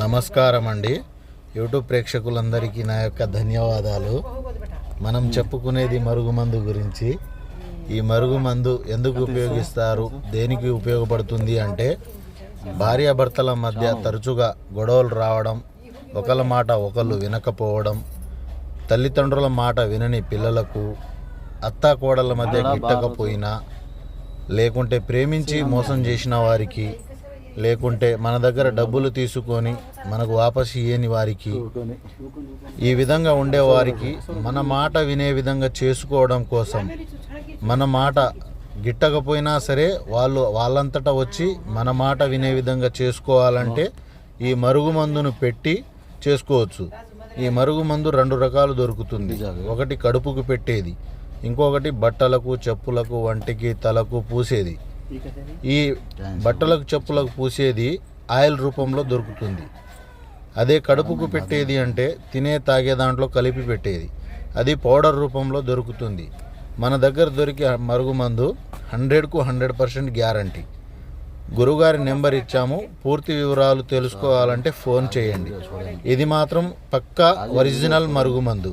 నమస్కారం అండి యూట్యూబ్ ప్రేక్షకులందరికీ నా యొక్క ధన్యవాదాలు. మనం చెప్పుకునేది మరుగుమందు గురించి. ఈ మరుగుమందు ఎందుకు ఉపయోగిస్తారు? దేనికి ఉపయోగపడుతుంది అంటే భార్యాభర్తల మధ్య తరచుగా గొడవలు రావడం ఒకళ్ళ మాట ఒకళ్ళు వినకపోవడం తల్లిదండ్రుల మాట వినని పిల్లలకు అత్తా కోడళ్ళ మధ్య గిట్టకపోయినా లేకుంటే ప్రేమించి మోసం చేసిన వారికి లేకుంటే మన దగ్గర డబ్బులు తీసుకొని మనకు వాపసు ఇయ్యని వారికి ఈ విధంగా ఉండేవారికి మన మాట వినే విధంగా చేసుకోవడం కోసం మన మాట గిట్టకపోయినా సరే వాళ్ళు వాళ్ళంతటా వచ్చి మన మాట వినే విధంగా చేసుకోవాలంటే ఈ మరుగుమందును పెట్టి చేసుకోవచ్చు. ఈ మరుగుమందు రెండు రకాలు దొరుకుతుంది. ఒకటి కడుపుకు పెట్టేది ఇంకొకటి బట్టలకు చెప్పులకు వంటికి తలకు పూసేది. ఈ బట్టలకు చెప్పులకు పూసేది ఆయిల్ రూపంలో దొరుకుతుంది. అదే కడుపుకు పెట్టేది అంటే తినే తాగే దాంట్లో కలిపి పెట్టేది. అది పౌడర్ రూపంలో దొరుకుతుంది. మన దగ్గర దొరికే మరుగుమందు హండ్రెడ్కు హండ్రెడ్ పర్సెంట్ గ్యారంటీ. గురుగారి నెంబర్ ఇచ్చాము. పూర్తి వివరాలు తెలుసుకోవాలంటే ఫోన్ చేయండి. ఇది మాత్రం పక్కా ఒరిజినల్ మరుగుమందు